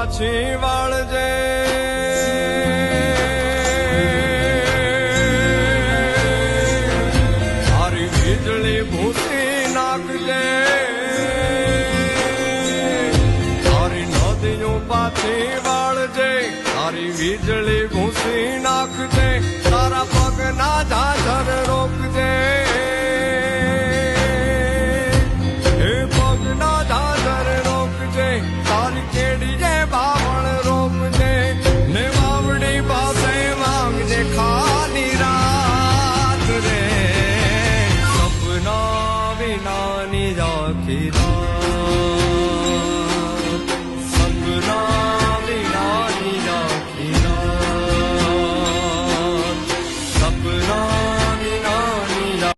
પાછી વાળજે. મારી વીજળી ભૂસી નાખજે. મારી નદીઓ પાછી વાળજે. મારી વીજળી ભૂસી નાખજે. ni rakhi